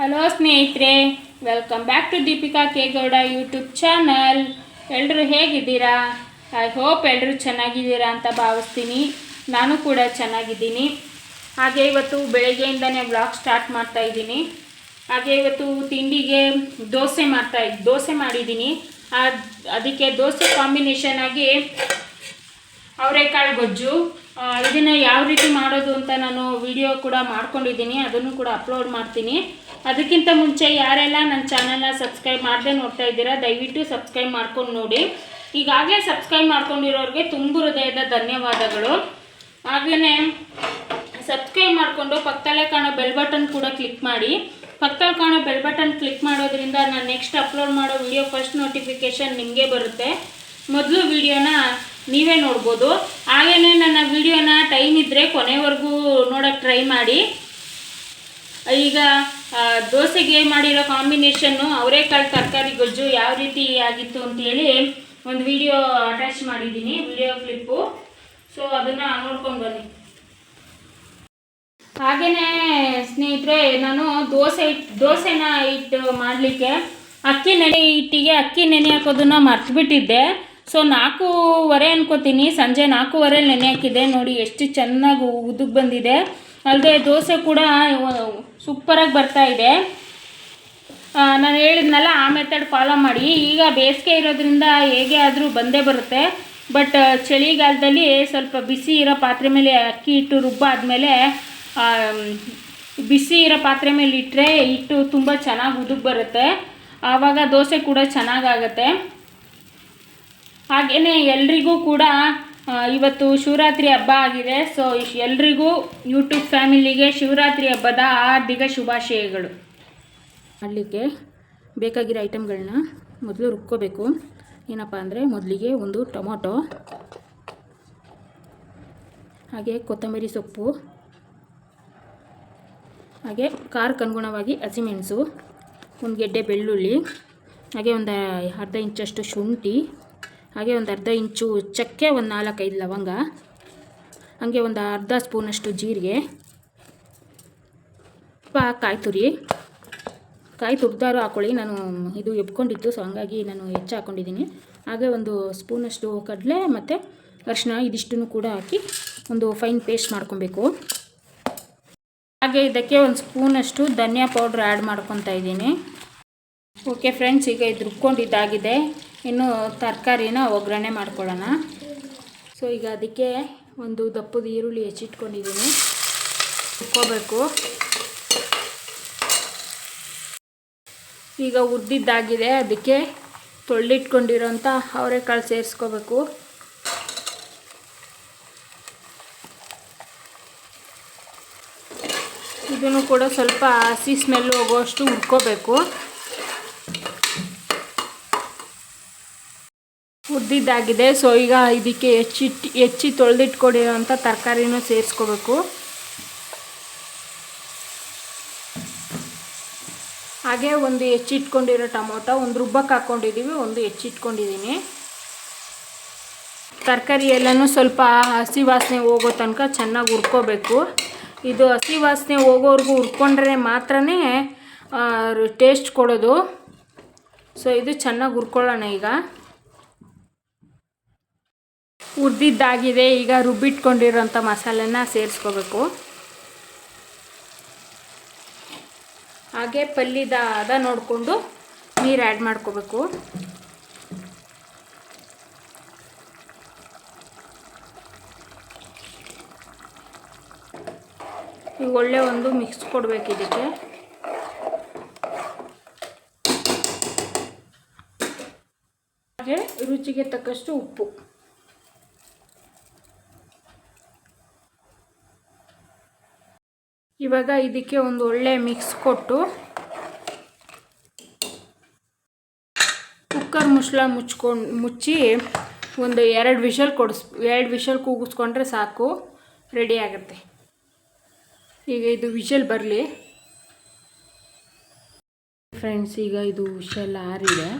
Hello ಸ್ನೇಹಿತರೆ. Welcome back to Deepika Kegowda YouTube channel ಎಲ್ಲರೂ ಹೇಗಿದ್ದೀರಾ? ಐ ಹೋಪ್ ಎಲ್ಲರೂ ಚೆನ್ನಾಗಿದ್ದೀರಾ ಅಂತ ಭಾವಿಸ್ತೀನಿ. ನಾನು ಕೂಡ ಚೆನ್ನಾಗಿದ್ದೀನಿ. ಹಾಗೆ ಇವತ್ತು ಬೆಳಗ್ಗೆಯಿಂದನೇ ಬ್ಲಾಗ್ ಸ್ಟಾರ್ಟ್ ಮಾಡ್ತಾ ಇದ್ದೀನಿ. ಹಾಗೆ ಇವತ್ತು ತಿಂಡಿಗೆ ದೋಸೆ ಮಾಡ್ತಾ ದೋಸೆ ಮಾಡಿದ್ದೀನಿ. ಅದಕ್ಕೆ ದೋಸೆ ಕಾಂಬಿನೇಷನ್ ಆಗಿ ಅವರೆಕಾಳು ಗೊಜ್ಜು. ಇದನ್ನು ಯಾವ ರೀತಿ ಮಾಡೋದು ಅಂತ ನಾನು ವಿಡಿಯೋ ಕೂಡ ಮಾಡ್ಕೊಂಡಿದ್ದೀನಿ. ಅದನ್ನು ಕೂಡ ಅಪ್ಲೋಡ್ ಮಾಡ್ತೀನಿ. ಅದಕ್ಕಿಂತ ಮುಂಚೆ ಯಾರೆಲ್ಲ ನನ್ನ ಚಾನಲ್ನ ಸಬ್ಸ್ಕ್ರೈಬ್ ಮಾಡದೆ ನೋಡ್ತಾ ಇದ್ದೀರಾ, ದಯವಿಟ್ಟು ಸಬ್ಸ್ಕ್ರೈಬ್ ಮಾಡ್ಕೊಂಡು ನೋಡಿ. ಈಗಾಗಲೇ ಸಬ್ಸ್ಕ್ರೈಬ್ ಮಾಡ್ಕೊಂಡಿರೋರಿಗೆ ತುಂಬ ಹೃದಯದ ಧನ್ಯವಾದಗಳು. ಹಾಗೆಯೇ ಸಬ್ಸ್ಕ್ರೈಬ್ ಮಾಡಿಕೊಂಡು ಪಕ್ಕದಲ್ಲೇ ಕಾಣೋ ಬೆಲ್ ಬಟನ್ ಕೂಡ ಕ್ಲಿಕ್ ಮಾಡಿ. ಪಕ್ಕದಲ್ಲಿ ಕಾಣೋ ಬೆಲ್ ಬಟನ್ ಕ್ಲಿಕ್ ಮಾಡೋದ್ರಿಂದ ನಾನು ನೆಕ್ಸ್ಟ್ ಅಪ್ಲೋಡ್ ಮಾಡೋ ವಿಡಿಯೋ ಫಸ್ಟ್ ನೋಟಿಫಿಕೇಷನ್ ನಿಮಗೆ ಬರುತ್ತೆ. ಮೊದಲು ವಿಡಿಯೋನ ನೀವೇ ನೋಡ್ಬೋದು. ಹಾಗೆಯೇ ನನ್ನ ವಿಡಿಯೋನ ಟೈಮ್ ಇದ್ದರೆ ಕೊನೆವರೆಗೂ ನೋಡೋಕ್ಕೆ ಟ್ರೈ ಮಾಡಿ. ಈಗ ದೋಸೆಗೆ ಮಾಡಿರೋ ಕಾಂಬಿನೇಷನ್ನು ಅವರೇಕಾಳು ತರಕಾರಿ ಗೊಜ್ಜು ಯಾವ ರೀತಿ ಆಗಿತ್ತು ಅಂತೇಳಿ ಒಂದು ವಿಡಿಯೋ ಅಟ್ಯಾಚ್ ಮಾಡಿದ್ದೀನಿ ವಿಡಿಯೋ ಕ್ಲಿಪ್ಪು ಸೊ ಅದನ್ನು ನೋಡ್ಕೊಂಡು ಬನ್ನಿ. ಹಾಗೆಯೇ ಸ್ನೇಹಿತರೆ, ನಾನು ದೋಸೆ ಹಿಟ್ಟು ದೋಸೆನ ಇಟ್ಟು ಮಾಡಲಿಕ್ಕೆ ಅಕ್ಕಿ ನೆನೆ, ಹಿಟ್ಟಿಗೆ ಅಕ್ಕಿ ನೆನೆ ಹಾಕೋದನ್ನ ಮರ್ತುಬಿಟ್ಟಿದ್ದೆ. ಸೊ ನಾಲ್ಕೂವರೆ ಅನ್ಕೋತೀನಿ, ಸಂಜೆ ನಾಲ್ಕೂವರೆ ನೆನೆ ಹಾಕಿದೆ ನೋಡಿ, ಎಷ್ಟು ಚೆನ್ನಾಗಿ ಉದುಗ್ ಬಂದಿದೆ. ಅಲ್ಲದೆ ದೋಸೆ ಕೂಡ ಸೂಪರಾಗಿ ಬರ್ತಾ ಇದೆ. ನಾನು ಹೇಳಿದ್ನಲ್ಲ, ಆ ಮೆಥಡ್ ಫಾಲೋ ಮಾಡಿ. ಈಗ ಬೇಸಿಗೆ ಇರೋದ್ರಿಂದ ಹೇಗೆ ಆದರೂ ಬಂದೇ ಬರುತ್ತೆ. ಬಟ್ ಚಳಿಗಾಲದಲ್ಲಿ ಸ್ವಲ್ಪ ಬಿಸಿ ಇರೋ ಪಾತ್ರೆ ಮೇಲೆ ಅಕ್ಕಿ ಇಟ್ಟು ರುಬ್ಬಾದಮೇಲೆ ಬಿಸಿ ಇರೋ ಪಾತ್ರೆ ಮೇಲೆ ಇಟ್ಟರೆ ಇಟ್ಟು ತುಂಬ ಚೆನ್ನಾಗಿ ಉದುಕ್ ಬರುತ್ತೆ. ಆವಾಗ ದೋಸೆ ಕೂಡ ಚೆನ್ನಾಗಾಗತ್ತೆ ಹಾಗೆಯೇ ಎಲ್ರಿಗೂ ಕೂಡ ಇವತ್ತು ಶಿವರಾತ್ರಿ ಹಬ್ಬ ಆಗಿದೆ. ಸೊ ಎಲ್ರಿಗೂ ಯೂಟ್ಯೂಬ್ ಫ್ಯಾಮಿಲಿಗೆ ಶಿವರಾತ್ರಿ ಹಬ್ಬದ ಹಾರ್ದಿಕ ಶುಭಾಶಯಗಳು. ಮಾಡಲಿಕ್ಕೆ ಬೇಕಾಗಿರೋ ಐಟಮ್ಗಳನ್ನ ಮೊದಲು ರುಬ್ಕೋಬೇಕು. ಏನಪ್ಪ ಅಂದರೆ ಮೊದಲಿಗೆ ಒಂದು ಟೊಮೊಟೊ, ಹಾಗೆ ಕೊತ್ತಂಬರಿ ಸೊಪ್ಪು, ಹಾಗೆ ಖಾರಕ್ಕೆ ಅನುಗುಣವಾಗಿ ಹಸಿಮೆಣಸು, ಒಂದು ಗೆಡ್ಡೆ ಬೆಳ್ಳುಳ್ಳಿ, ಹಾಗೆ ಒಂದು ಅರ್ಧ ಇಂಚಷ್ಟು ಶುಂಠಿ ಹಾಗೆ ಒಂದು ಅರ್ಧ ಇಂಚು ಚಕ್ಕೆ, ಒಂದು ನಾಲ್ಕೈದು ಲವಂಗ, ಹಾಗೆ ಒಂದು ಅರ್ಧ ಸ್ಪೂನಷ್ಟು ಜೀರಿಗೆ ಕಾಯಿ ತುರಿ. ಕಾಯಿ ತುರಿದಾರು ಹಾಕ್ಕೊಳ್ಳಿ ನಾನು ಇದು ಎಬ್ಕೊಂಡಿತ್ತು ಸೊ ಹಂಗಾಗಿ ನಾನು ಹೆಚ್ಚು ಹಾಕ್ಕೊಂಡಿದ್ದೀನಿ ಹಾಗೆ ಒಂದು ಸ್ಪೂನಷ್ಟು ಕಡಲೆ ಮತ್ತು ಅರಿಶಿನ ಇದಿಷ್ಟನ್ನು ಕೂಡ ಹಾಕಿ ಒಂದು ಫೈನ್ ಪೇಸ್ಟ್ ಮಾಡ್ಕೊಬೇಕು. ಹಾಗೆ ಇದಕ್ಕೆ ಒಂದು ಸ್ಪೂನಷ್ಟು ಧನಿಯಾ ಪೌಡ್ರ್ ಆ್ಯಡ್ ಮಾಡ್ಕೊತಾ ಇದ್ದೀನಿ. ಓಕೆ ಫ್ರೆಂಡ್ಸ್ ಈಗ ಇದು ರುಬ್ಕೊಂಡಿದ್ದಾಗಿದೆ. ಇನ್ನು ತರಕಾರಿನ ಒಗ್ಗರಣೆ ಮಾಡ್ಕೊಳ್ಳೋಣ. ಸೊ ಈಗ ಅದಕ್ಕೆ ಒಂದು ದಪ್ಪದ ಈರುಳ್ಳಿ ಹೆಚ್ಚಿಟ್ಕೊಂಡಿದ್ದೀನಿ. ಉಕ್ಕೋಬೇಕು ಈಗ ಉದ್ದಿದ್ದಾಗಿದೆ ಅದಕ್ಕೆ ತೊಳ್ಳಿಟ್ಕೊಂಡಿರೋಂಥ ಅವರೆಕಾಳು ಸೇರಿಸ್ಕೋಬೇಕು. ಇದನ್ನು ಕೂಡ ಸ್ವಲ್ಪ ಹಸಿ ಸ್ಮೆಲ್ ಹೋಗೋಷ್ಟು ಹುರ್ಕೋಬೇಕು. ಉದ್ದಿದ್ದಾಗಿದೆ ಸೊ ಈಗ ಇದಕ್ಕೆ ಹೆಚ್ಚಿಟ್ಟು ಹೆಚ್ಚಿ ತೊಳೆದಿಟ್ಕೊಂಡಿರೋಂಥ ತರಕಾರಿನೂ ಸೇರಿಸ್ಕೋಬೇಕು. ಹಾಗೆ ಒಂದು ಹೆಚ್ಚಿಟ್ಕೊಂಡಿರೋ ಟೊಮೊಟೊ, ಒಂದು ರುಬ್ಬಕ್ಕೆ ಹಾಕ್ಕೊಂಡಿದ್ದೀವಿ ಒಂದು ಹೆಚ್ಚಿಟ್ಕೊಂಡಿದ್ದೀನಿ ತರಕಾರಿ ಎಲ್ಲನೂ ಸ್ವಲ್ಪ ಹಸಿ ವಾಸನೆ ಹೋಗೋ ತನಕ ಚೆನ್ನಾಗಿ ಹುರ್ಕೋಬೇಕು. ಇದು ಹಸಿ ವಾಸನೆ ಹೋಗೋವರೆಗೂ ಹುರ್ಕೊಂಡ್ರೆ ಮಾತ್ರ ಟೇಸ್ಟ್ ಕೊಡೋದು. ಸೊ ಇದು ಚೆನ್ನಾಗಿ ಹುರ್ಕೊಳ್ಳೋಣ ಈಗ. ಹುರಿದಿದ್ದಾಗಿದೆ ಈಗ ರುಬ್ಬಿಟ್ಕೊಂಡಿರೋಂಥ ಮಸಾಲೆನ ಸೇರಿಸ್ಕೋಬೇಕು. ಹಾಗೆ ಪಲ್ಯದ ಹದ ನೋಡಿಕೊಂಡು ನೀರು ಆ್ಯಡ್ ಮಾಡ್ಕೋಬೇಕು. ಈಗ ಒಳ್ಳೆ ಒಂದು ಮಿಕ್ಸ್ ಕೊಡಬೇಕು ಇದಕ್ಕೆ. ಹಾಗೆ ರುಚಿಗೆ ತಕ್ಕಷ್ಟು ಉಪ್ಪು. ಇವಾಗ ಇದಕ್ಕೆ ಒಂದು ಒಳ್ಳೆ ಮಿಕ್ಸ್ ಕೊಟ್ಟು ಕುಕ್ಕರ್ ಮುಚ್ಚಳ ಮುಚ್ಕೊಂಡು ಮುಚ್ಚಿ ಒಂದು ಎರಡು ವಿಷಲ್ ಕೊಡಿಸ್ ಎರಡು ವಿಷಲ್ ಕೂಗಿಸ್ಕೊಂಡ್ರೆ ಸಾಕು ರೆಡಿ ಆಗುತ್ತೆ. ಈಗ ಇದು ವಿಷಲ್ ಬರಲಿ. ಫ್ರೆಂಡ್ಸ್ ಈಗ ಇದು ವಿಷಲ್ ಆರಿದೆ.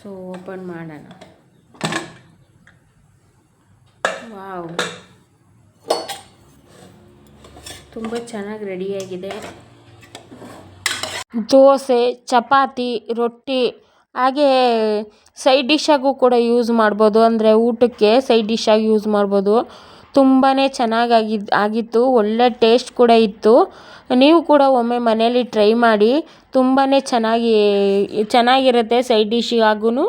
ಸೊ ಓಪನ್ ಮಾಡೋಣ. ವಾವ್ ತುಂಬ ಚೆನ್ನಾಗಿ ರೆಡಿಯಾಗಿದೆ ದೋಸೆ, ಚಪಾತಿ, ರೊಟ್ಟಿ, ಹಾಗೇ ಸೈಡ್ ಡಿಶ್ಶಾಗೂ ಕೂಡ ಯೂಸ್ ಮಾಡ್ಬೋದು. ಅಂದರೆ ಊಟಕ್ಕೆ ಸೈಡ್ ಡಿಶ್ಶಾಗಿ ಯೂಸ್ ಮಾಡ್ಬೋದು. ತುಂಬಾ ಚೆನ್ನಾಗಿ ಆಗಿತ್ತು. ಒಳ್ಳೆ ಟೇಸ್ಟ್ ಕೂಡ ಇತ್ತು. ನೀವು ಕೂಡ ಒಮ್ಮೆ ಮನೇಲಿ ಟ್ರೈ ಮಾಡಿ ತುಂಬಾ ಚೆನ್ನಾಗಿ, ಚೆನ್ನಾಗಿರುತ್ತೆ ಸೈಡ್ ಡಿಶ್ಶಾಗೂ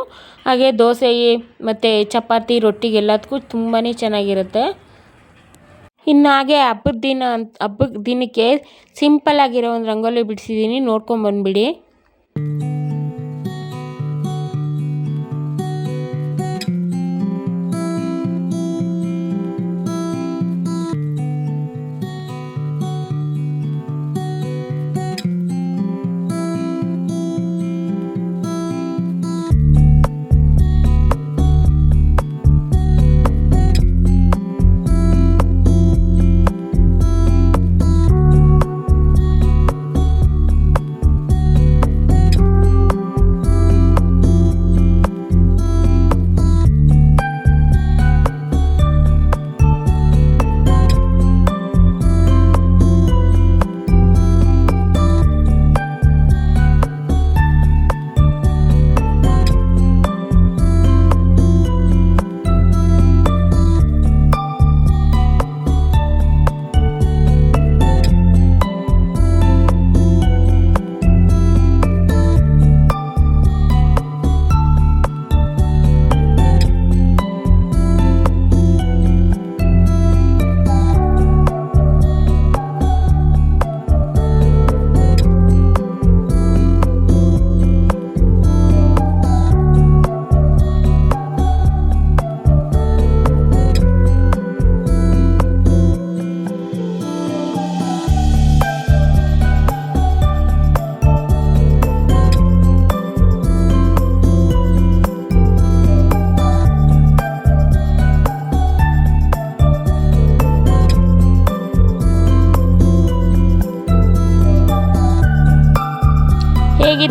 ಹಾಗೆ ದೋಸೆ ಮತ್ತು ಚಪಾತಿ, ರೊಟ್ಟಿಗೆಲ್ಲದಕ್ಕೂ ತುಂಬಾ ಚೆನ್ನಾಗಿರುತ್ತೆ. ಇನ್ನು ಹಾಗೆ ಹಬ್ಬದ ದಿನ ಅಂತ ಹಬ್ಬದ ದಿನಕ್ಕೆ ಸಿಂಪಲ್ಲಾಗಿರೋ ಒಂದು ರಂಗೋಲಿ ಬಿಡಿಸಿದ್ದೀನಿ ನೋಡ್ಕೊಂಬಂದ್ಬಿಡಿ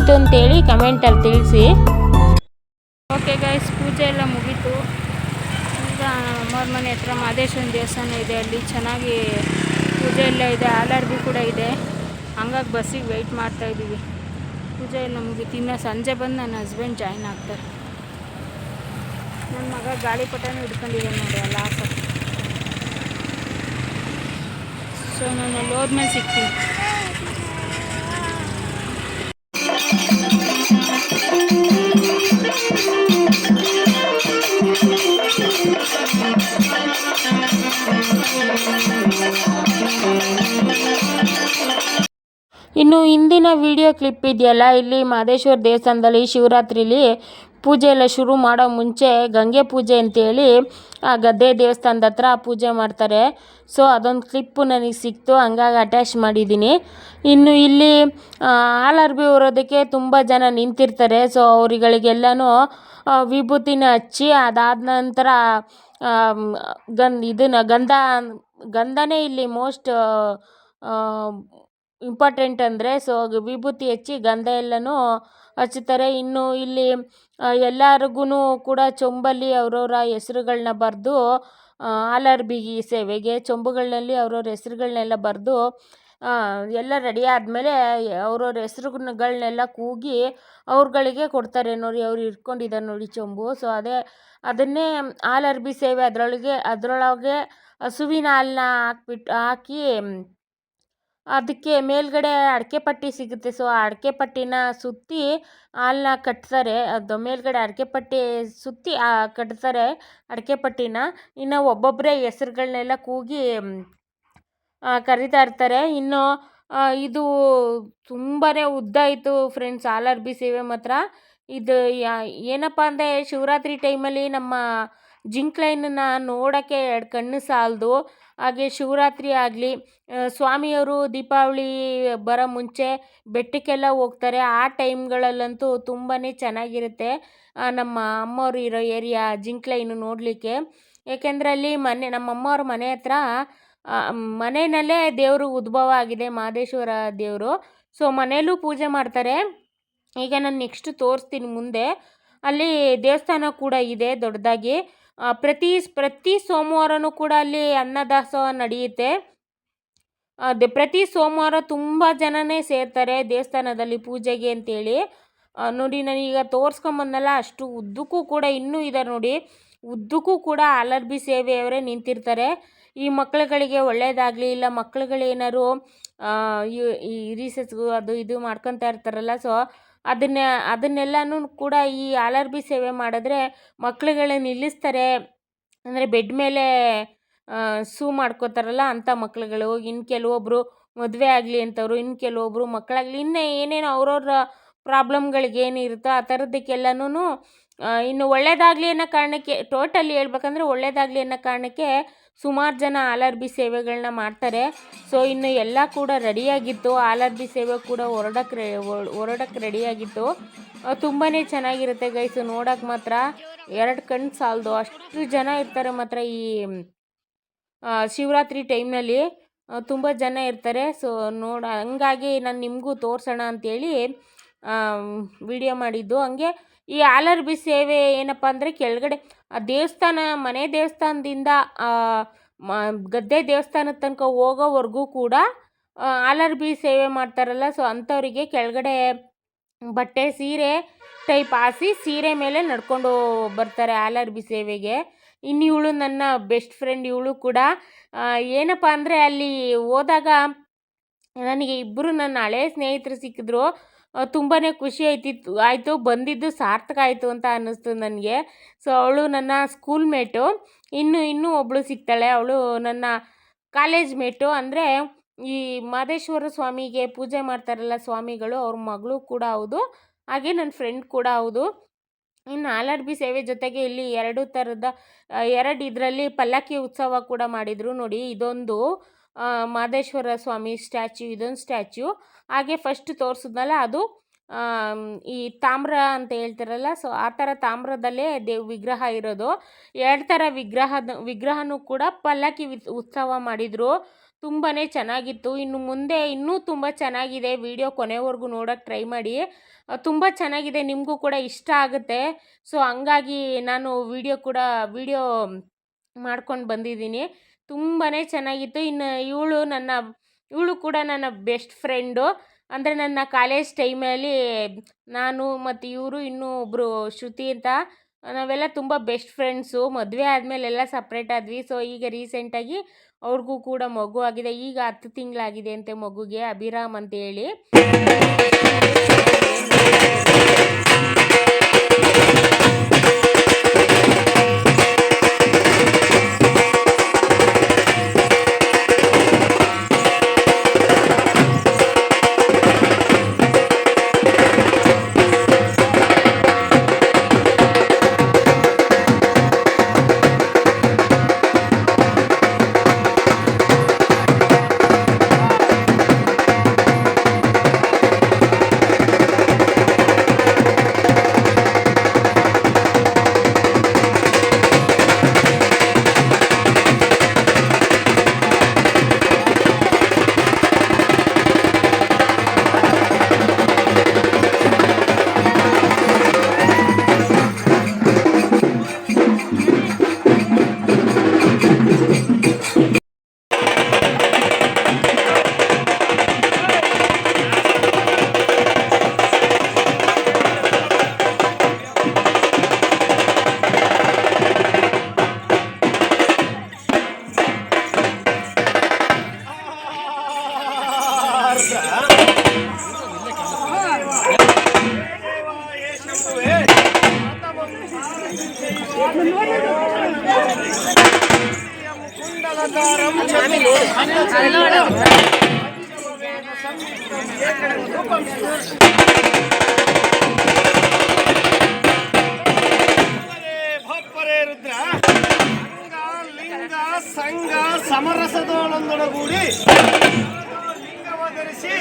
ಹೇಗಿತ್ತು ಅಂತೇಳಿ ಕಮೆಂಟಲ್ಲಿ ತಿಳಿಸಿ. ಓಕೆ ಗೈಸ್ ಪೂಜೆ ಎಲ್ಲ ಮುಗೀತು. ಈಗ ನಮ್ಮವ್ರ ಮನೆ ಹತ್ರ ಮಹದೇಶ್ವರ ದೇವಸ್ಥಾನ ಇದೆ, ಅಲ್ಲಿ ಚೆನ್ನಾಗಿ ಪೂಜೆ ಎಲ್ಲ ಇದೆ ಆಲರ್ಬಿ ಕೂಡ ಇದೆ. ಹಂಗಾಗಿ ಬಸ್ಸಿಗೆ ವೆಯ್ಟ್ ಮಾಡ್ತಾ ಇದ್ದೀವಿ. ಪೂಜೆ ಎಲ್ಲ ಮುಗೀತು. ಇನ್ನು ಸಂಜೆ ಬಂದು ನನ್ನ ಹಸ್ಬೆಂಡ್ ಜಾಯ್ನ್ ಆಗ್ತಾರೆ. ನನ್ನ ಮಗ ಗಾಳಿಪಟನೂ ಹಿಡ್ಕೊಂಡಿದ್ದಾನೆ ನೋಡಿ ಅಲ್ಲ ಆಸ ಸೊ ನಾನು ಅಲ್ಲಿ ಹೋದ್ಮೇಲೆ ಸಿಗ್ತೀನಿ. ಇಂದಿನ ವಿಡಿಯೋ ಕ್ಲಿಪ್ ಇದೆಯಲ್ಲ? ಇಲ್ಲಿ ಮಹದೇಶ್ವರ ದೇವಸ್ಥಾನದಲ್ಲಿ ಶಿವರಾತ್ರಿಲಿ ಪೂಜೆ ಎಲ್ಲ ಶುರು ಮಾಡೋ ಮುಂಚೆ ಗಂಗೆ ಪೂಜೆ ಅಂತೇಳಿ ಆ ಗದ್ದೆ ದೇವಸ್ಥಾನದ ಹತ್ರ ಪೂಜೆ ಮಾಡ್ತಾರೆ. ಸೊ ಅದೊಂದು ಕ್ಲಿಪ್ಪು ನನಗೆ ಸಿಕ್ತು, ಹಂಗಾಗಿ ಅಟ್ಯಾಚ್ ಮಾಡಿದ್ದೀನಿ. ಇನ್ನು ಇಲ್ಲಿ ಹಾಲು ಅರ್ಬಿ ಹೊರೋದಕ್ಕೆ ತುಂಬ ಜನ ನಿಂತಿರ್ತಾರೆ. ಸೊ ಅವರುಗಳಿಗೆಲ್ಲನೂ ವಿಭೂತಿನ ಹಚ್ಚಿ ಅದಾದ ನಂತರ ಗಂಧ ಇದನ್ನು ಗಂಧ, ಗಂಧನೇ ಇಲ್ಲಿ ಮೋಸ್ಟ್ ಇಂಪಾರ್ಟೆಂಟ್ ಅಂದರೆ ಸೊ ವಿಭೂತಿ ಹಚ್ಚಿ ಗಂಧ ಎಲ್ಲನೂ ಹಚ್ತಾರೆ ಇನ್ನು ಇಲ್ಲಿ ಎಲ್ಲರಿಗೂ ಕೂಡ ಚೊಂಬಲ್ಲಿ ಅವರವರ ಹೆಸ್ರುಗಳ್ನ ಬರೆದು ಹಾಲರ್ಬಿ ಸೇವೆಗೆ ಚೊಂಬುಗಳಲ್ಲಿ ಅವ್ರವ್ರ ಹೆಸ್ರುಗಳ್ನೆಲ್ಲ ಬರೆದು ಎಲ್ಲ ರೆಡಿ ಆದಮೇಲೆ ಅವ್ರವ್ರ ಹೆಸ್ರುಗಳ್ನೆಲ್ಲ ಕೂಗಿ ಅವ್ರುಗಳಿಗೆ ಕೊಡ್ತಾರೆ ನೋಡಿ, ಅವ್ರು ಇಟ್ಕೊಂಡಿದ್ದಾರೆ ನೋಡಿ ಚೊಂಬು. ಸೊ ಅದೇ, ಅದನ್ನೇ ಹಾಲರ್ಬಿ ಸೇವೆ ಅದರೊಳಗೆ ಅದರೊಳಗೆ ಹಸುವಿನ ಹಾಲನ್ನ ಹಾಕ್ಬಿಟ್ಟು ಹಾಕಿ ಅದಕ್ಕೆ ಮೇಲುಗಡೆ ಅಡಿಕೆ ಪಟ್ಟಿ ಸಿಗುತ್ತೆ. ಸೊ ಆ ಅಡಿಕೆ ಪಟ್ಟಿನ ಸುತ್ತಿ ಹಾಲನ್ನ ಕಟ್ತಾರೆ. ಅದು ಮೇಲುಗಡೆ ಅಡಿಕೆ ಪಟ್ಟಿ ಸುತ್ತಿ ಕಟ್ತಾರೆ ಅಡಿಕೆ ಪಟ್ಟಿನ. ಇನ್ನು ಒಬ್ಬೊಬ್ಬರೇ ಹೆಸ್ರುಗಳ್ನೆಲ್ಲ ಕೂಗಿ ಕರಿತಾ ಇರ್ತಾರೆ. ಇನ್ನು ಇದು ತುಂಬಾ ಉದ್ದ ಇತ್ತು ಫ್ರೆಂಡ್ಸ್ ಹಾಲರ್ಬಿ ಸೇವೆ ಮಾತ್ರ. ಇದು ಏನಪ್ಪ ಅಂದರೆ ಶಿವರಾತ್ರಿ ಟೈಮಲ್ಲಿ ನಮ್ಮ ಜಿಂಕ್ಲೈನನ್ನ ನೋಡೋಕ್ಕೆ ಎರಡು ಕಣ್ಣು ಸಾಲದು. ಹಾಗೆ ಶಿವರಾತ್ರಿ ಆಗಲಿ ಸ್ವಾಮಿಯವರು ದೀಪಾವಳಿ ಬರೋ ಮುಂಚೆ ಬೆಟ್ಟಕ್ಕೆಲ್ಲ ಹೋಗ್ತಾರೆ. ಆ ಟೈಮ್ಗಳಲ್ಲಂತೂ ತುಂಬಾ ಚೆನ್ನಾಗಿರುತ್ತೆ ನಮ್ಮ ಅಮ್ಮವ್ರು ಇರೋ ಏರಿಯಾ ಜಿಂಕ್ಲೈನು ನೋಡಲಿಕ್ಕೆ. ಏಕೆಂದರೆ ಅಲ್ಲಿ ಮನೆ, ನಮ್ಮ ಅಮ್ಮವ್ರ ಮನೆ ಹತ್ರ ಮನೆಯಲ್ಲೇ ದೇವರು ಉದ್ಭವ ಆಗಿದೆ ಮಹದೇಶ್ವರ ದೇವರು. ಸೊ, ಮನೆಯಲ್ಲೂ ಪೂಜೆ ಮಾಡ್ತಾರೆ. ಈಗ ನಾನು ನೆಕ್ಸ್ಟ್ ತೋರಿಸ್ತೀನಿ ಮುಂದೆ. ಅಲ್ಲಿ ದೇವಸ್ಥಾನ ಕೂಡ ಇದೆ ದೊಡ್ಡದಾಗಿ. ಪ್ರತಿ ಪ್ರತಿ ಸೋಮವಾರನೂ ಕೂಡ ಅಲ್ಲಿ ಅನ್ನದಾಸೋಹ ನಡೆಯುತ್ತೆ. ಅದೇ ಪ್ರತಿ ಸೋಮವಾರ ತುಂಬ ಜನನೇ ಸೇರ್ತಾರೆ ದೇವಸ್ಥಾನದಲ್ಲಿ ಪೂಜೆಗೆ ಅಂತೇಳಿ. ನೋಡಿ ನಾನೀಗ ತೋರಿಸ್ಕೊಂಬಂದಲ್ಲ, ಅಷ್ಟು ಉದ್ದಕ್ಕೂ ಕೂಡ ಇನ್ನೂ ಇದ್ದಾರೆ ನೋಡಿ. ಉದ್ದಕ್ಕೂ ಕೂಡ ಅಲರ್ಬಿ ಸೇವೆಯವರೇ ನಿಂತಿರ್ತಾರೆ. ಈ ಮಕ್ಕಳುಗಳಿಗೆ ಒಳ್ಳೆಯದಾಗಲಿ ಇಲ್ಲ ಈ- ಈ ರೀಸಸ್ಗು ಅದು ಇದು ಮಾಡ್ಕೊತಾ ಇರ್ತಾರಲ್ಲ ಸೊ ಅದನ್ನ, ಅದನ್ನೆಲ್ಲನೂ ಕೂಡ ಈ ಆಲರ್ಬಿ ಸೇವೆ ಮಾಡಿದ್ರೆ ಮಕ್ಳುಗಳೇ ನಿಲ್ಲಿಸ್ತಾರೆ. ಅಂದರೆ ಬೆಡ್ ಮೇಲೆ ಸೂ ಮಾಡ್ಕೋತಾರಲ್ಲ ಅಂಥ ಮಕ್ಳುಗಳು. ಇನ್ನು ಕೆಲವೊಬ್ಬರು ಮದುವೆ ಆಗಲಿ ಅಂಥವ್ರು ಇನ್ನು ಕೆಲವೊಬ್ಬರು ಮಕ್ಕಳಾಗಲಿ ಇನ್ನೂ ಏನೇನು ಅವ್ರವ್ರ ಪ್ರಾಬ್ಲಮ್ಗಳಿಗೆ ಏನಿರುತ್ತೋ ಆ ಥರದಕ್ಕೆಲ್ಲನೂ ಇನ್ನು ಒಳ್ಳೇದಾಗಲಿ ಅನ್ನೋ ಕಾರಣಕ್ಕೆ, ಟೋಟಲಿ ಹೇಳ್ಬೇಕಂದ್ರೆ ಒಳ್ಳೆಯದಾಗಲಿ ಅನ್ನೋ ಕಾರಣಕ್ಕೆ ಸುಮಾರು ಜನ ಆಲರ್ಬಿ ಸೇವೆಗಳನ್ನ ಮಾಡ್ತಾರೆ. ಸೊ ಇನ್ನು ಎಲ್ಲ ಕೂಡ ರೆಡಿಯಾಗಿತ್ತು. ಆಲರ್ಬಿ ಸೇವೆ ಕೂಡ ಹೊರಡಕ್ಕೆ ರೆ ಹೊರಡಕ್ಕೆ ರೆಡಿಯಾಗಿತ್ತು. ತುಂಬಾ ಚೆನ್ನಾಗಿರುತ್ತೆ ಗೈಸು ನೋಡೋಕ್ಕೆ ಮಾತ್ರ ಎರಡು ಕಣ್ಣು ಸಾಲದು. ಅಷ್ಟು ಜನ ಇರ್ತಾರೆ ಮಾತ್ರ ಈ ಶಿವರಾತ್ರಿ ಟೈಮ್ನಲ್ಲಿ. ತುಂಬ ಜನ ಇರ್ತಾರೆ. ಸೊ ನೋಡ, ಹಂಗಾಗಿ ನಾನು ನಿಮಗೂ ತೋರಿಸೋಣ ಅಂಥೇಳಿ ವಿಡಿಯೋ ಮಾಡಿದ್ದು. ಹಂಗೆ ಈ ಆಲರ್ಬಿ ಸೇವೆ ಏನಪ್ಪ ಅಂದರೆ ಕೆಳಗಡೆ ಆ ದೇವಸ್ಥಾನ, ಮನೆ ದೇವಸ್ಥಾನದಿಂದ ಮ, ಗದ್ದೆ ದೇವಸ್ಥಾನದ ತನಕ ಹೋಗೋವರೆಗೂ ಕೂಡ ಆಲರ್ಬಿ ಸೇವೆ ಮಾಡ್ತಾರಲ್ಲ. ಸೊ ಅಂಥವರಿಗೆ ಕೆಳಗಡೆ ಬಟ್ಟೆ, ಸೀರೆ ಟೈಪ್ ಹಾಸಿ ಸೀರೆ ಮೇಲೆ ನಡ್ಕೊಂಡು ಬರ್ತಾರೆ ಆಲರ್ಬಿ ಸೇವೆಗೆ. ಇನ್ನು ನನ್ನ ಬೆಸ್ಟ್ ಫ್ರೆಂಡ್ ಇವಳು ಕೂಡ. ಏನಪ್ಪ ಅಂದರೆ ಅಲ್ಲಿ ಹೋದಾಗ ನನಗೆ ಇಬ್ಬರು ನನ್ನ ಹಳೆಯ ಸ್ನೇಹಿತರು ಸಿಕ್ಕಿದ್ರು. ತುಂಬಾ ಖುಷಿ ಆಯ್ತಿತ್ತು ಆಯಿತು, ಬಂದಿದ್ದು ಸಾರ್ಥಕ ಆಯಿತು ಅಂತ ಅನ್ನಿಸ್ತು ನನಗೆ. ಸೊ ಅವಳು ನನ್ನ ಸ್ಕೂಲ್ ಮೇಟು ಇನ್ನು, ಇನ್ನೂ ಒಬ್ಬಳು ಸಿಗ್ತಾಳೆ. ಅವಳು ನನ್ನ ಕಾಲೇಜ್ ಮೇಟು ಅಂದರೆ ಈ ಮಾದೇಶ್ವರ ಸ್ವಾಮಿಗೆ ಪೂಜೆ ಮಾಡ್ತಾರಲ್ಲ ಸ್ವಾಮಿಗಳು, ಅವ್ರ ಮಗಳು ಕೂಡ ಹೌದು. ಹಾಗೆ ನನ್ನ ಫ್ರೆಂಡ್ ಕೂಡ ಹೌದು. ಇನ್ನು ಆಲರ್ಬಿ ಸೇವೆ ಜೊತೆಗೆ ಇಲ್ಲಿ ಎರಡು ಥರದ ಎರಡು ಇದರಲ್ಲಿ ಪಲ್ಲಕ್ಕಿ ಉತ್ಸವ ಕೂಡ ಮಾಡಿದರು ನೋಡಿ ಇದೊಂದು. ಮಾದೇಶ್ವರ ಸ್ವಾಮಿ ಸ್ಟ್ಯಾಚ್ಯೂ, ಇದೊಂದು ಸ್ಟ್ಯಾಚ್ಯೂ. ಹಾಗೆ ಫಸ್ಟ್ ತೋರಿಸಿದ್ನಲ್ಲ ಅದು ಈ ತಾಮ್ರ ಅಂತ ಹೇಳ್ತಾರಲ್ಲ ಸೊ ಆ ಥರ ತಾಮ್ರದಲ್ಲೇ ದೇವ್ ವಿಗ್ರಹ ಇರೋದು. ಎರಡು ಥರ ವಿಗ್ರಹದ, ವಿಗ್ರಹನೂ ಕೂಡ ಪಲ್ಲಕ್ಕಿ ಉತ್ಸವ ಮಾಡಿದರು. ತುಂಬಾ ಚೆನ್ನಾಗಿತ್ತು. ಇನ್ನು ಮುಂದೆ ಇನ್ನೂ ತುಂಬ ಚೆನ್ನಾಗಿದೆ. ವಿಡಿಯೋ ಕೊನೆವರೆಗೂ ನೋಡೋಕ್ಕೆ ಟ್ರೈ ಮಾಡಿ. ತುಂಬ ಚೆನ್ನಾಗಿದೆ. ನಿಮಗೂ ಕೂಡ ಇಷ್ಟ ಆಗುತ್ತೆ. ಸೊ ಹಂಗಾಗಿ ನಾನು ವಿಡಿಯೋ ಕೂಡ, ವಿಡಿಯೋ ಮಾಡ್ಕೊಂಡು ಬಂದಿದ್ದೀನಿ. ತುಂಬಾ ಚೆನ್ನಾಗಿತ್ತು. ಇನ್ನು ಇವಳು ನನ್ನ, ಇವಳು ಕೂಡ ನನ್ನ ಬೆಸ್ಟ್ ಫ್ರೆಂಡು. ಅಂದರೆ ನನ್ನ ಕಾಲೇಜ್ ಟೈಮಲ್ಲಿ ನಾನು ಮತ್ತು ಇವರು ಇನ್ನೂ ಒಬ್ಬರು ಶ್ರುತಿ ಅಂತ, ನಾವೆಲ್ಲ ತುಂಬ ಬೆಸ್ಟ್ ಫ್ರೆಂಡ್ಸು. ಮದುವೆ ಆದಮೇಲೆ ಎಲ್ಲ ಸಪ್ರೇಟ್ ಆದ್ವಿ. ಸೊ, ಈಗ ರೀಸೆಂಟಾಗಿ ಅವ್ರಿಗೂ ಕೂಡ ಮಗು ಆಗಿದೆ. ಈಗ ಹತ್ತು ತಿಂಗಳಾಗಿದೆ ಅಂತೆ ಮಗುಗೆ, ಅಭಿರಾಮ್ ಅಂತ ಸಂಘ ಸಮರಸದೊಳೊಂದೊಡಗೂಡಿ ಲಿಂಗವ ಧರಿಸಿ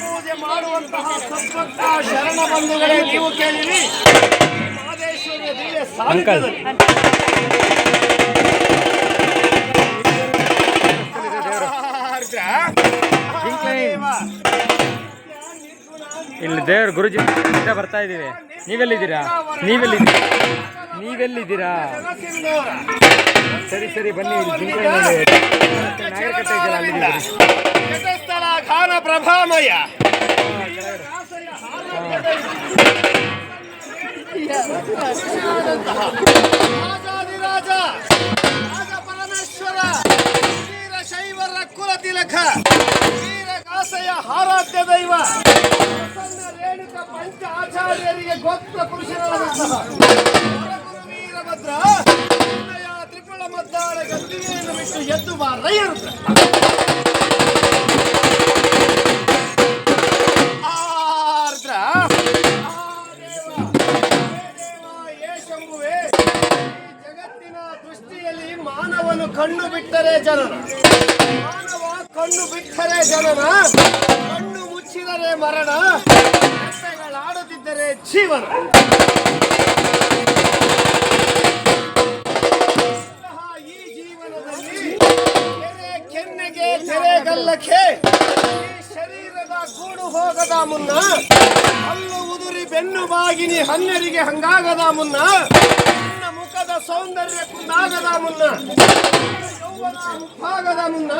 ಪೂಜೆ ಮಾಡುವಂತಹ ಸದ್ಭಕ್ತ ಶರಣ ಬಂಧುಗಳೇ ನೀವು ಕೇಳಿರಿ ಮಹಾದೇವ, ಇಲ್ಲಿ ದೇವ್ರ ಗುರುಜಿ ಬರ್ತಾ ಇದ್ದೀವಿ. ನೀವೆಲ್ಲಿದ್ದೀರಾ? ನೀವೆಲ್ಲಿದ್ದೀರಾ? ನೀವೆಲ್ಲಿದ್ದೀರಾ? ಸರಿ ಸರಿ ಬನ್ನಿ ಇಲ್ಲಿ ಪ್ರಭಾಮಯ ರಾಜಾದಿರಾಜ ರಾಜ ಪರಮೇಶ್ವರ ವೀರ ಶೈವರ ಕುಲ ತಿಲಕ ವೀರ ಕಾಸಯ ಆರಾಧ್ಯ ದೈವ ರೇಣುಕ ಪಂಚ ಆಚಾರ್ಯರಿಗೆ ಗೋತ್ರ ಪುರುಷರಾದಂತಹ ವೀರಭದ್ರ ತ್ರಿಪುಳ ಮದ್ದಾಳ ಗದ್ದಿಗೆಯನ್ನು ಬಿಟ್ಟು ಎದ್ದು ಬಾ ಜೀವನ ಈ ಜೀವನದಲ್ಲಿ ಕೆರೆ ಕೆನ್ನೆಗೆ ಶರೀರದ ಗೂಡು ಹೋಗದ ಮುನ್ನ ಹಲ್ಲು ಉದುರಿ ಬೆನ್ನು ಬಾಗಿನಿ ಹನ್ನೆರಿಗೆ ಹಂಗಾಗದ ಮುನ್ನ ನಿನ್ನ ಮುಖದ ಸೌಂದರ್ಯ ಕುಂದಾಗದ ಮುನ್ನ ಯೌವನ ಮುಪ್ಪಾಗದ ಮುನ್ನ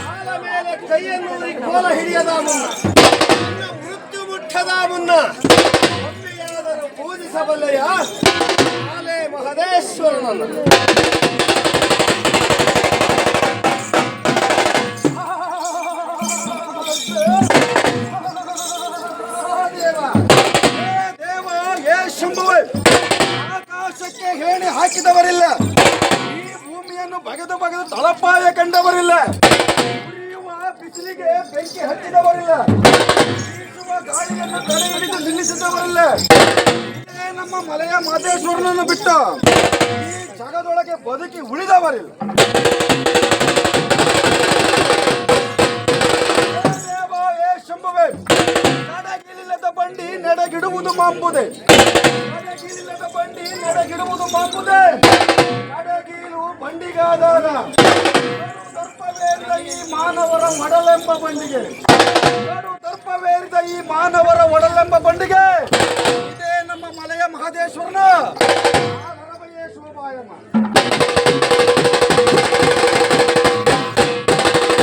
ಕಾಲ ಮೇಲೆ ಕೈಯನ್ನು ಕೋಲ ಹಿಡಿಯದ ಮುನ್ನ ಮೃತ್ಯು ಮುಟ್ಟದ ಮುನ್ನ ಪೂಜಿಸಬಲ್ಲೆಯ ಕಾಲೇ ಮಹದೇಶ್ವರನನ್ನು. ಆಕಾಶಕ್ಕೆ ಹೇಳಿ ಹಾಕಿದವರಿಲ್ಲ. ಈ ಭೂಮಿಯನ್ನು ಬಗೆದು ಬಗೆದು ತಳಪಾಯ ಕಂಡವರಿಲ್ಲ. ಉರಿಯುವ ಬಿಸಿಲಿಗೆ ಬೆಂಕಿ ಹತ್ತಿದವರಿಲ್ಲ. ಗಾಳಿಯನ್ನು ತಡೆ ಹಿಡಿದು ನಿಲ್ಲಿಸಿದವರಿಲ್ಲ. ನಮ್ಮ ಮಲೆಯ ಮಾದೇಶ್ವರನನ್ನು ಬಿಟ್ಟು ಈ ಜಗದೊಳಗೆ ಬದುಕಿ ಉಳಿದವರಿಲ್ಲ. ಬಂಡಿ ನಡೆಗಿಡುವುದು ಮಾಂಬುದೇ. ಬಂಡಿ ನಡೆಗಿಡುವುದು ಮಾಂಬುದೆ. ನಡಗಿಲು ಬಂಡಿಗಾದಾಗ ಈ ಮಾನವರ ಮಡಲೆಂಬ ಬಂಡಿಗೆ. ದರ್ಪವೇರಿದ ಈ ಮಾನವರ ಒಡಲೆಂಬ ಬಂಡಿಗೆ. ಇದೇ ನಮ್ಮ ಮಲೆಯ ಮಹದೇಶ್ವರನ ಆ ವರವಯೇ ಶೋಭಾಯಮ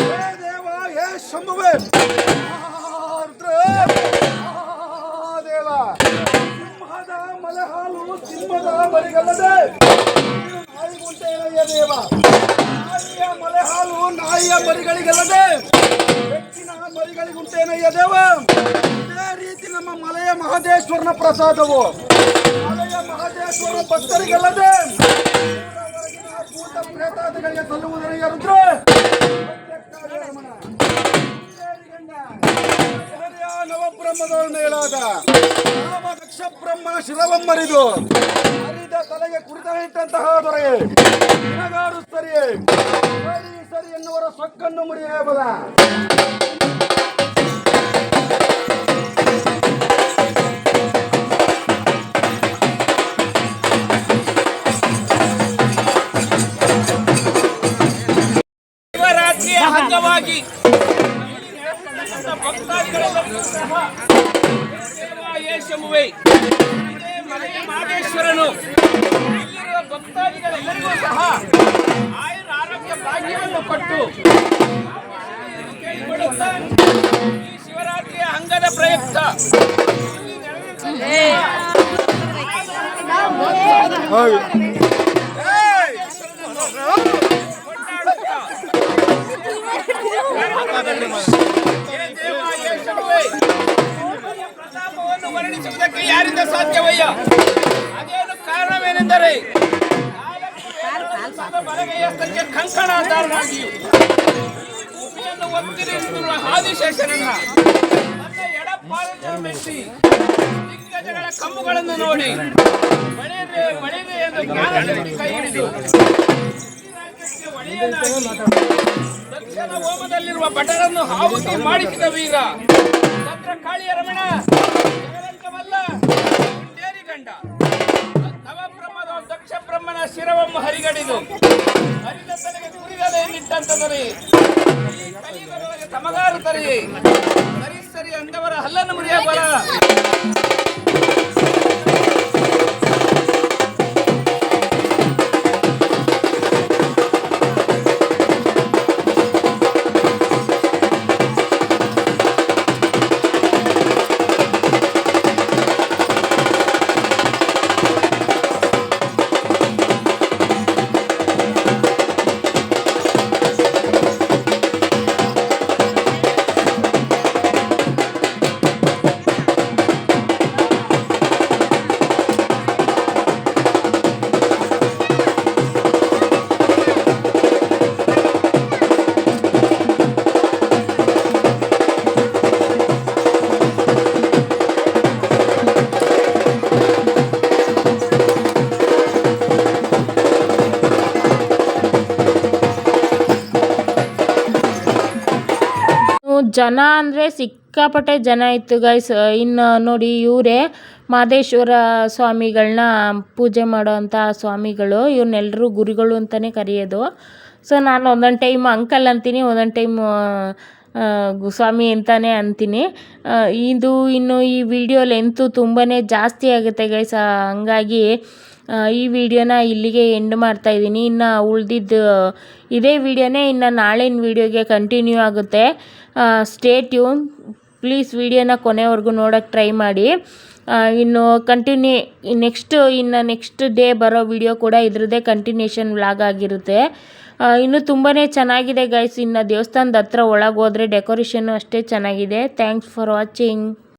ಹೇ ದೇವ ಹೇ ಶಂಭುವೆ ಆರ್ದ್ರ. ಆ ದೇವ ಸಿಂಹದ ಮಲೆಹಾಲು ಸಿಂಹದ ಮರಿಗಲ್ಲದೆ ನಾಯಿಗುಂಟೆಯ ದೇವ ನಾಯಿಯ ಮಲೆಹಾಲು ನಾಯಿಯ ಮರಿಗಳಿಗಲ್ಲದೆ ಹೆಚ್ಚಿನ ಮರಿಗಳಿಗುಂಟೇನಯ್ಯ ದೇವ? ಇದೇ ರೀತಿ ನಮ್ಮ ಮಲೆಯ ಮಹದೇಶ್ವರನ ಪ್ರಸಾದವು. ಮಲೆಯ ಮಹದೇಶ್ವರ ಭಕ್ತರಿಗಲ್ಲದೆ ಭೂತ ಪ್ರೇತಾದಿಗಳಿಗೆ ಸಲ್ಲುವುದರಿಗೆ ರುದ್ರ. ನವಬ್ರಹ್ಮದವರ ಮೇಲಾದ ರಾಮ ದಕ್ಷ ಬ್ರಹ್ಮನ ಶಿರವಮ್ಮರಿದು ಹರಿದ ತಲೆಗೆ ಕುರಿತ ಇಟ್ಟಂತಹ ದೊರೆಯೇ. ಸರಿ ಸರಿ ಎನ್ನುವರ ಸೊಕ್ಕನ್ನು ಮುರಿಯಬಲ ಶಿವರಾತ್ರಿಯ ಅಂಗವಾಗಿ ಭಕ್ತಾದಿಗಳೆಲ್ಲರಿಗೂ ಇಲ್ಲಿರುವ ಭಕ್ತಾದಿಗಳೆಲ್ಲರಿಗೂ ಸಹ ಆಯುರ ಆರೋಗ್ಯ ಭಾಗ್ಯವನ್ನು ಕೊಟ್ಟು ಈ ಶಿವರಾತ್ರಿಯ ಅಂಗದ ಪ್ರಯುಕ್ತ ಇಲ್ಲಿ ಕೊಂಡಾಡುತ್ತಾ ಹೇ ದೇವ, ಹೇ ಶಂಭುವೇ, ನಿನ್ನ ಪ್ರತಾಪವನ್ನು ವರ್ಣಿಸುವುದಕ್ಕೆ ಯಾರಿಂದ ಸಾಧ್ಯವಯ್ಯ ಅದೇನು ಕಾರಣವೇನೆಂದರೆ ನಾಲ್ಕು ವೇದಗಳ ಬಲಗೈಯಸ್ತಕ್ಕೆ ಕಂಕಣಧಾರನಾಗಿಯೂ ಈ ಒತ್ತಿರಿಸುತ್ತಿರುವ ಆದಿಶೇಷನನ್ನ ನನ್ನ ಎಡಪಾಲನ್ನು ಮೆಚ್ಚಿ ದಿಗ್ಗಜಗಳ ಕಮ್ಮುಗಳನ್ನು ನೋಡಿ ಬಳೆಯದೆ ಬಳೆಯದೆ ಎಂದು ಜ್ಞಾನದಲ್ಲಿ ಕೈ ಹಿಡಿದು ದಕ್ಷಿಣ ಹೋಮದಲ್ಲಿರುವ ಭಟರನ್ನು ಹಾವುತಿ ಮಾಡಿಸಿದ ವೀರ ಭದ್ರಕಾಳಿಯ ರಮಣ ಜಗದಂಕವಲ್ಲ ಗಂಡ. ನವಬ್ರಹ್ಮದ ದಕ್ಷ ಬ್ರಹ್ಮನ ಶಿರವನ್ನು ಹರಿಗಡಿದು ಹರಿದ ತನಗೆ ಕುರಿಗದೆ ನಿಟ್ಟಂತದರೆ ತಮಗಾರು ತರಿ ಸರಿ ಸರಿ ಅಂದವರ ಹಲ್ಲನ್ನು ಮುರಿಯ ಬರ ಜನ ಅಂದರೆ ಸಿಕ್ಕಾಪಟ್ಟೆ ಜನ ಇತ್ತು ಗೈಸ್ ಇನ್ನು ನೋಡಿ ಇವರೇ ಮಾದೇಶ್ವರ ಸ್ವಾಮಿಗಳನ್ನ ಪೂಜೆ ಮಾಡೋವಂಥ ಸ್ವಾಮಿಗಳು. ಇವ್ರನ್ನೆಲ್ಲರೂ ಗುರುಗಳು ಅಂತಲೇ ಕರೆಯೋದು. ಸೊ ನಾನು ಒಂದೊಂದು ಟೈಮ್ ಅಂಕಲ್ ಅಂತೀನಿ, ಒಂದೊಂದು ಟೈಮ್ ಸ್ವಾಮಿ ಅಂತಲೇ ಅಂತೀನಿ. ಇದು ಇನ್ನು ಈ ವಿಡಿಯೋ ಲೆಂತು ತುಂಬಾ ಜಾಸ್ತಿ ಆಗುತ್ತೆ ಗೈಸ್ ಹಂಗಾಗಿ ಈ ವಿಡಿಯೋನ ಇಲ್ಲಿಗೆ ಎಂಡ್ ಮಾಡ್ತಾ ಇದ್ದೀನಿ. ಇನ್ನು ಉಳ್ದಿದ್ದು, ಇದೇ ವಿಡಿಯೋನೇ ಇನ್ನು ನಾಳಿನ ವಿಡಿಯೋಗೆ ಕಂಟಿನ್ಯೂ ಆಗುತ್ತೆ. ಸ್ಟೇ ಟ್ಯೂನ್ ಪ್ಲೀಸ್ ವಿಡಿಯೋನ ಕೊನೆವರೆಗೂ ನೋಡೋಕ್ಕೆ ಟ್ರೈ ಮಾಡಿ. ಇನ್ನು ಕಂಟಿನ್ಯೂ ನೆಕ್ಸ್ಟ್ ಇನ್ನು ನೆಕ್ಸ್ಟ್ ಡೇ ಬರೋ ವಿಡಿಯೋ ಕೂಡ ಇದ್ರದ್ದೇ ಕಂಟಿನ್ಯೂಷನ್ ವ್ಲಾಗ್ ಆಗಿರುತ್ತೆ. ಇನ್ನು ತುಂಬಾ ಚೆನ್ನಾಗಿದೆ ಗೈಸ್ ಇನ್ನು ದೇವಸ್ಥಾನದ ಹತ್ರ ಒಳಗೆ ಹೋದರೆ ಡೆಕೋರೇಷನ್ನು ಅಷ್ಟೇ ಚೆನ್ನಾಗಿದೆ. Thanks for watching